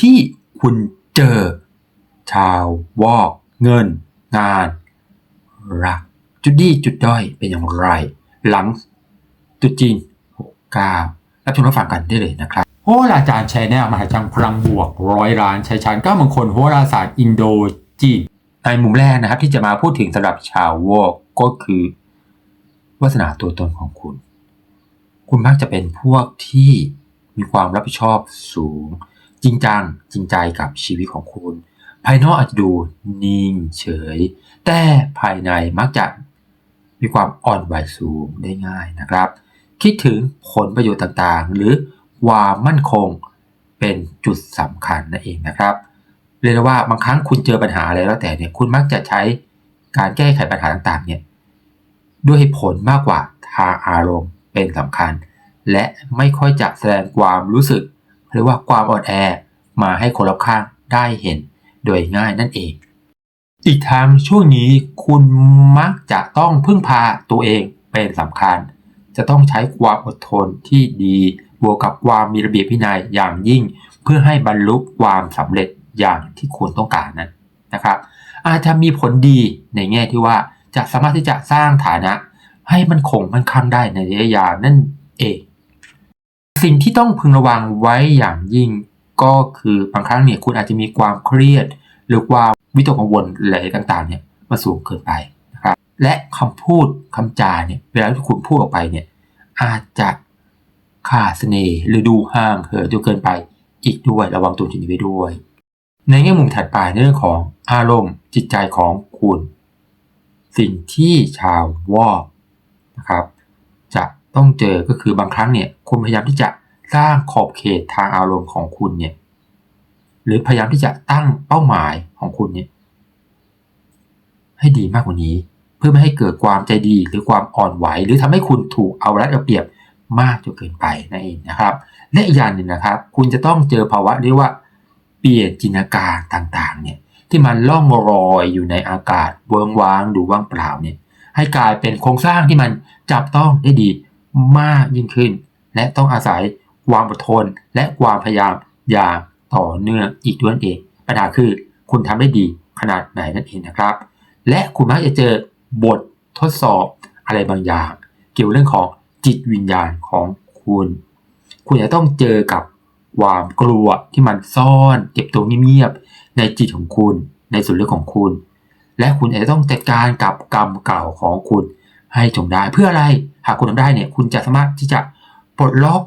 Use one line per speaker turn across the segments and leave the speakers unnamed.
ที่คุณเจอ ชาววอก เงิน งาน รัก จุดดีจุดด้อยเป็นอย่างไร หลังจุดจีน69รับชมรับฟังกันได้เลยนะครับโหราจารย์แชร์แนวมหาจังพลังบวกร้อยล้านชัยชาญก้ามงคลโหราศาสตร์อินโดจีนในมุมแรกนะครับที่จะมาพูดถึงสำหรับชาววอกก็คือวาสนาตัวตนของคุณ คุณมักจะเป็นพวกที่มีความรับผิดชอบสูง จริงจังจริงใจกับชีวิตของคุณ ภายนอกอาจจะดูนิ่งเฉย แต่ภายในมักจะมีความอ่อนไหวสูงได้ง่ายนะครับ คิดถึงผลประโยชน์ต่างๆ หรือความมั่นคงเป็นจุดสำคัญนั่นเองนะครับเรียกว่าบางครั้งคุณเจอปัญหาอะไรแล้วแต่เนี่ยคุณมักจะใช้การแก้ไขปัญหาต่างๆเนี่ยด้วยเหตุผลมากกว่าทางอารมณ์เป็นสำคัญ และไม่ค่อยจะแสดงความรู้สึก หรือว่าความอ่อนแอมาให้คนรอบข้างได้เห็นโดยง่ายนั่นเอง อีกทางช่วงนี้คุณมักจะต้องพึ่งพาตัวเองเป็นสำคัญ จะต้องใช้ความอดทนที่ดีบวกกับความมีระเบียบวินัยอย่างยิ่ง เพื่อให้บรรลุความสำเร็จอย่างที่คุณต้องการนั้นนะครับ อาจจะมีผลดีในแง่ที่ว่าจะสามารถที่จะสร้างฐานะ ให้มันคงมันคั่งได้ในระยะยาวนั่นเอง สิ่งที่ต้องพึงระวังไว้อย่างยิ่งก็คือบางครั้งเนี่ยคุณอาจจะมีความเครียด หรือความวิตกกังวลอะไรต่างๆเนี่ยมาสูงเกินไปนะครับและคำพูดคำจาเนี่ยเวลาที่คุณพูดออกไปเนี่ยอาจจะขาดเสน่ห์หรือดูห่างเหินจนเกินไปอีกด้วยระวังตัวจุดนี้ไว้ด้วย ในแง่มุมถัดไปในเรื่องของอารมณ์จิตใจของคุณ สิ่งที่ชาววอกนะครับ จะต้องเจอก็คือบางครั้งเนี่ย คุณพยายามที่จะสร้างขอบเขตทางอารมณ์ของคุณเนี่ย หรือพยายามที่จะตั้งเป้าหมายของคุณเนี่ย ให้ดีมากกว่านี้ เพื่อไม่ให้เกิดความใจดีหรือความอ่อนไหว หรือทำให้คุณถูกเอารัดเอาเปรียบมากจนเกินไปนั่นเองนะครับ และอีกอย่างหนึ่งนะครับ คุณจะต้องเจอภาวะเรียกว่า เปลี่ยนจินตนาการต่างๆ เนี่ย ที่มันล่องลอยอยู่ในอากาศเวิงว้างดูว่างเปล่าเนี่ย ให้กลายเป็นโครงสร้างที่มันจับต้องได้ดีมากยิ่งขึ้น และต้องอาศัยความอดทน และความพยายามอย่างต่อเนื่องอีกด้วยนั่นเอง ปัญหาคือคุณทำได้ดีขนาดไหนนั่นเองนะครับ และคุณมักจะเจอบททดสอบอะไรบางอย่าง เกี่ยวเรื่องของจิตวิญญาณของคุณ คุณจะต้องเจอกับความกลัวที่มันซ่อนเก็บตัวเงียบๆในจิตของคุณ ในส่วนลึกของคุณ และคุณอาจจะต้องจัดการกับกรรมเก่าของคุณให้จงได้เพื่ออะไรหากคุณทำได้เนี่ยคุณจะสามารถที่จะ ปลดล็อก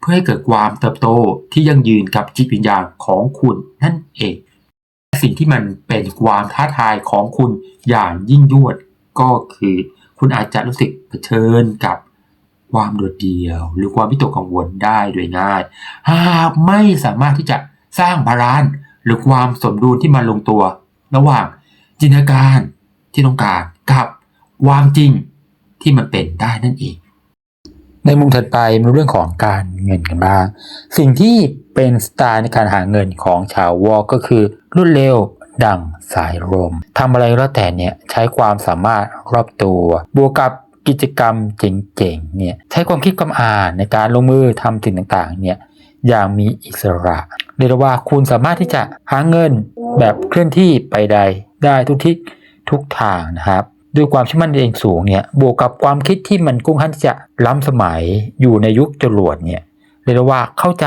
เพื่อให้เกิดความเติบโตที่ยั่งยืนกับจิตวิญญาณของคุณนั่นเอง สิ่งที่มันเป็นความท้าทายของคุณอย่างยิ่งยวดก็คือคุณอาจจะรู้สึกเผชิญกับความโดดเดี่ยว หรือความวิตกกังวลได้โดยง่าย หากไม่สามารถที่จะสร้างบาลานซ์หรือความสมดุลที่มันลงตัว ระหว่างจินตนาการที่ต้องการกับความจริงที่มันเป็นได้นั่นเอง ในมุมถัดไปมาเรื่องของการเงินกันบ้าง สิ่งที่เป็นสไตล์ในการหาเงินของชาววอลก็คือรวดเร็วดังสายลมทำอะไรแล้วแต่เนี่ยใช้ความสามารถรอบตัว บวกกับกิจกรรมเจ๋งๆเนี่ยใช้ความคิดความอ่านในการลงมือทำสิ่งต่างๆเนี่ยอย่างมีอิสระเรียกว่าคุณสามารถที่จะหาเงินแบบเคลื่อนที่ไปใดได้ทุกทิศทุกทางนะครับ ด้วยความเชื่อมั่นตัวเองสูงเนี่ยบวกกับความคิดที่มันกุ้งขันจะล้ำสมัยอยู่ในยุคจรวดเนี่ยเรียกว่าเข้าใจ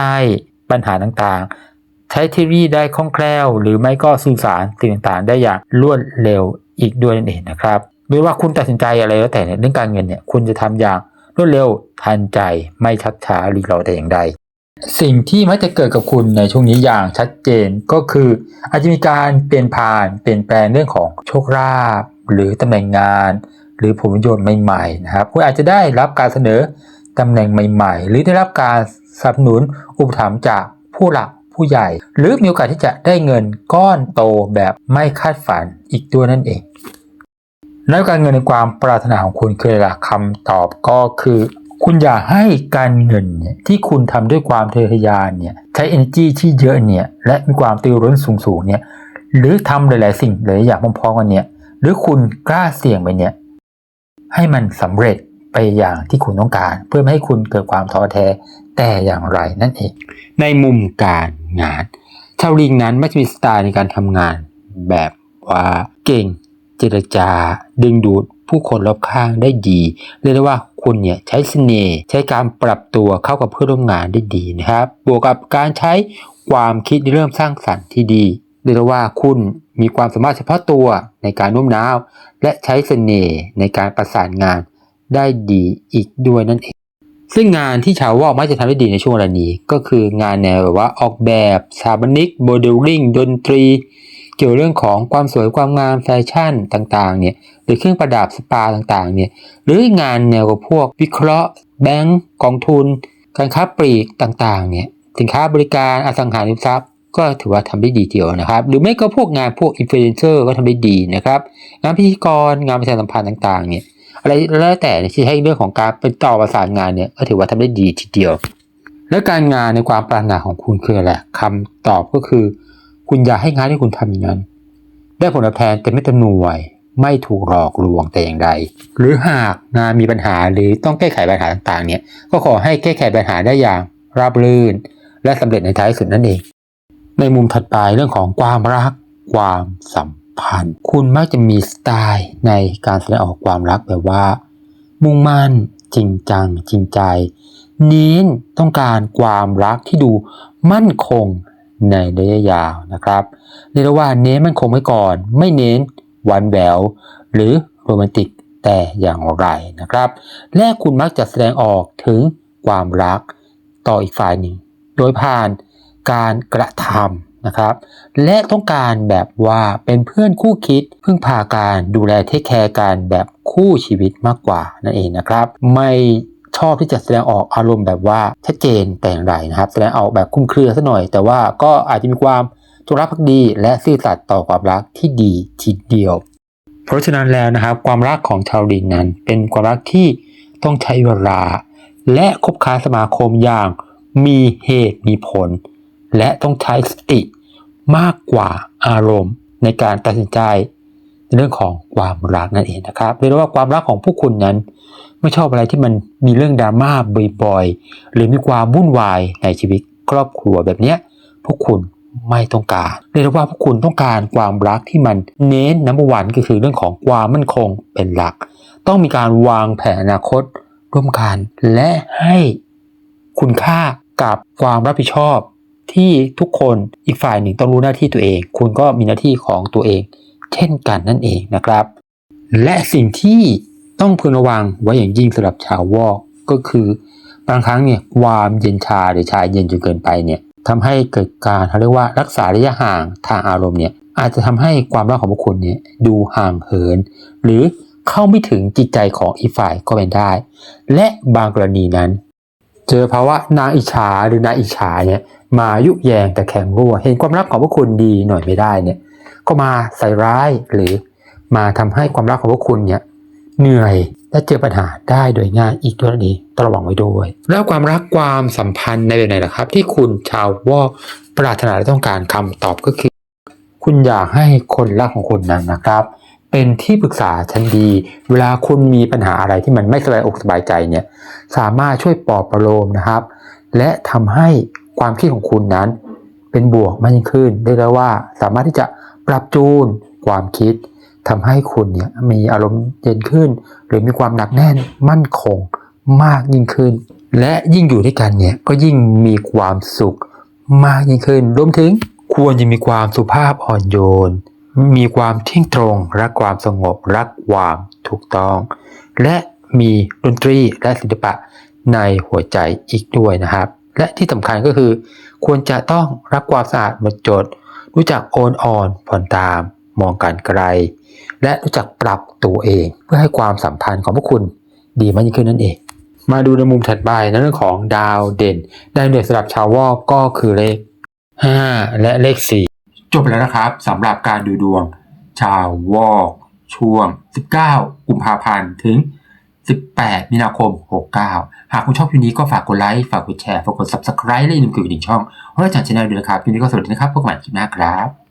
ปัญหาต่างๆ ใช้เทคโนโลยีได้คล่องแคล่ว หรือไม่ก็สื่อสารสิ่งต่างๆ ได้อย่างรวดเร็วอีกด้วยนั่นเองนะครับหรือว่าคุณตัดสินใจอะไรแล้วแต่เนี่ยเรื่องการเงินเนี่ยคุณจะทำอย่างรวดเร็วทันใจไม่ชักช้าหรีรอแต่อย่างใดสิ่งที่มักจะเกิดกับคุณในช่วงนี้อย่างชัดเจนก็คืออาจจะมีการเปลี่ยนผ่านเปลี่ยนแปลงเรื่องของโชคลาภ หรือตำแหน่งงาน หรือผลประโยชน์ใหม่ๆนะครับคุณอาจจะได้รับการเสนอตำแหน่งใหม่ ๆ หรือได้รับการสนับสนุนอุปถัมภ์จากผู้หลักผู้ใหญ่ หรือมีโอกาสที่จะได้เงินก้อนโตแบบไม่คาดฝันอีกด้วยนั่นเองแล้วการเงินในความปรารถนาของคุณคืออะไรล่ะคำตอบก็คือ คุณอย่าให้การเงินเนี่ยที่คุณทำด้วยความทะเยอทะยานเนี่ยใช้ energy ที่เยอะเนี่ยและมีความตื่นร้นสูงๆเนี่ยหรือทำหลาย ๆ สิ่งหลายอย่างพร้อมๆกันเนี่ย หรือคุณกล้าเสี่ยงไปเนี่ย ให้มันสำเร็จ
ไปอย่างที่คุณต้องการ เพื่อไม่ให้คุณเกิดความท้อแท้แต่อย่างไรนั่นเอง
ในมุมการงานชาวลิงนั้นไม่จะมีสไตล์ในการทำงาน แบบว่าเก่งเจรจา ดึงดูดผู้คนรอบข้างได้ดี เรียกได้ว่าคุณเนี่ยใช้เสน่ห์ใช้การปรับตัวเข้ากับเพื่อนร่วมงานได้ดีนะครับ บวกกับการใช้ความคิดเริ่มสร้างสรรค์ที่ดี เรียกว่าคุณมีความสามารถเฉพาะตัวในการโน้มน้าว และใช้เสน่ห์ในการประสานงานได้ดีอีกด้วยนั่นเอง ซึ่งงานที่ชาววอกมักจะทำได้ดีในช่วงเวลานี้ ก็คืองานแนวแบบว่าออกแบบสถาปนิกโมเดลลิ่งดนตรี เกี่ยวเรื่องของความสวยความงามแฟชั่นต่างๆเนี่ยหรือเครื่องประดับสปาต่างๆเนี่ยหรืองานแนวกับพวกวิเคราะห์ แบงก์กองทุน การค้าปลีกต่างๆเนี่ยสินค้าบริการอสังหาริมทรัพย์ ก็ถือว่าทำได้ดีทีเดียวนะครับ หรือไม่ก็พวกงานพวกอินฟลูเอนเซอร์ก็ทำได้ดีนะครับ งานพิธีกรงานประชาสัมพันธ์ต่างๆ เนี่ยอะไรแล้วแต่ที่ให้เรื่องของการเป็นต่อประสานงานเนี่ยก็ถือว่าทำได้ดีทีเดียว แล้วการงานในความปรารถนาของคุณคืออะไรคำตอบก็คือ คุณอยากให้งานที่คุณทำอย่างนั้น ได้ผลตอบแทนเต็มไม่เต็มหน่วย ไม่ถูกหลอกลวงแต่อย่างใด หรือหากงานมีปัญหาหรือต้องแก้ไขปัญหาต่างๆ เนี่ย ก็ขอให้แก้ไขปัญหาได้อย่างราบรื่น และสำเร็จในท้ายสุดนั่นเอง ในมุมถัดไปเรื่องของความรักความสัมพันธ์ คุณมักจะมีสไตล์ในการแสดงออกความรักแบบว่า มุ่งมั่นจริงจังจริงใจ เน้นต้องการความรักที่ดูมั่นคงในระยะยาวนะครับเรียกว่าเน้นมั่นคงไว้ก่อน ไม่เน้นหวานแหววหรือโรแมนติกแต่อย่างไรนะครับ และคุณมักจะแสดงออกถึงความรักต่ออีกฝ่ายหนึ่ง โดยผ่าน การกระทำนะครับ และต้องการแบบว่าเป็นเพื่อนคู่คิด พึ่งพาการดูแลเทคแคร์การแบบคู่ชีวิตมากกว่านั่นเองนะครับ ไม่ชอบที่จะแสดงออกอารมณ์แบบว่าชัดเจนแต่อย่างไรนะครับ แสดงออกแบบคุ้มเครือซะหน่อย แต่ว่าก็อาจจะมีความจงรักภักดี และซื่อสัตย์ต่อความรักที่ดีทีเดียว เพราะฉะนั้นแล้วนะครับความรักของชาวลิงนั้น เป็นความรักที่ต้องใช้เวลา และคบค้าสมาคมอย่างมีเหตุมีผล และต้องใช้สติมากกว่าอารมณ์ ในการตัดสินใจในเรื่องของความรักนั่นเองนะครับเรียกว่าความรักของผู้คุณนั้น ไม่ชอบอะไรที่มันมีเรื่องดราม่าบ่อยๆหรือมีความวุ่นวายในชีวิตครอบครัวแบบนี้พวกคุณไม่ต้องการ เรียกว่าพวกคุณต้องการความรักที่มันเน้นน้ำหวันก็คือเรื่องของความมั่นคงเป็นหลัก ต้องมีการวางแผนอนาคตร่วมกันและให้คุณค่ากับความรับผิดชอบ ที่ทุกคนอีกฝ่ายหนึ่งต้องรู้หน้าที่ตัวเอง คุณก็มีหน้าที่ของตัวเอง เช่นกันนั่นเองนะครับ และสิ่งที่ต้องพึงระวังไว้อย่างยิ่งสำหรับชาววอกก็คือบางครั้งเนี่ยความเย็นชาหรือชาเย็นจนเกินไปเนี่ยทำให้เกิดการเขาเรียกว่ารักษาระยะห่างทางอารมณ์เนี่ยอาจจะทำให้ความรักของบุคคลเนี่ยดูห่างเหิน หรือเข้าไม่ถึงจิตใจของอีกฝ่ายก็เป็นได้ และบางกรณีนั้น เจอภาวะนางอิจฉาหรือนางอิจฉาเนี่ยมายุแยงแต่แข็งรั่ว เห็นความรักของพวกคุณดีหน่อยไม่ได้เนี่ย ก็มาใส่ร้ายหรือมาทำให้ความรักของพวกคุณเนี่ยเหนื่อยและเจอปัญหาได้โดยง่ายอีกด้วยนั่นเองต้องระวังไว้ด้วย แล้วความรักความสัมพันธ์ในแบบไหนล่ะครับ ที่คุณชาววอกปรารถนาและต้องการคำตอบก็คือ คุณอยากให้คนรักของคุณนั้นนะครับ เป็นที่ปรึกษาชั้นดี เวลาคุณมีปัญหาอะไรที่มันไม่สบายอกสบายใจเนี่ยสามารถช่วยปลอบประโลมนะครับ และทำให้ความคิดของคุณนั้น เป็นบวกมากยิ่งขึ้นได้แล้วว่าสามารถที่จะปรับจูนความคิดทำให้คุณเนี่ยมีอารมณ์เย็นขึ้น หรือมีความหนักแน่นมั่นคงมากยิ่งขึ้น และยิ่งอยู่ด้วยกันเนี่ยก็ยิ่งมีความสุขมากยิ่งขึ้นรวมถึงควรจะมีความสุภาพอ่อนโยน มีความเที่ยงตรง รักความสงบ รักความถูกต้อง และมีดนตรีและศิลปะในหัวใจอีกด้วยนะครับ และที่สำคัญก็คือ ควรจะต้องรักความสะอาดหมดจด รู้จักโอนอ่อนผ่อนตาม มองการไกล และรู้จักปรับตัวเอง เพื่อให้ความสัมพันธ์ของพวกคุณดีมากยิ่งขึ้นนั่นเอง มาดูในมุมถัดไปในเรื่องของดาวเด่นดาวเด่นสำหรับชาววอกก็คือเลข 5 และเลข 4 จบไปแล้วนะครับสำหรับการดูดวงชาววอกช่วง 19 กุมภาพันธ์ถึง 18 มีนาคม 69 หากคุณชอบคลิปนี้ก็ฝากกดไลค์ ฝากกดแชร์ ฝากกด subscribe และอย่าลืมกดกระดิ่งช่องเพราะเราจัดชแนลเด้วยนะครับคลิปนี้ก็สวัสดีนะครับพบกันใหม่คลิปหน้าครับ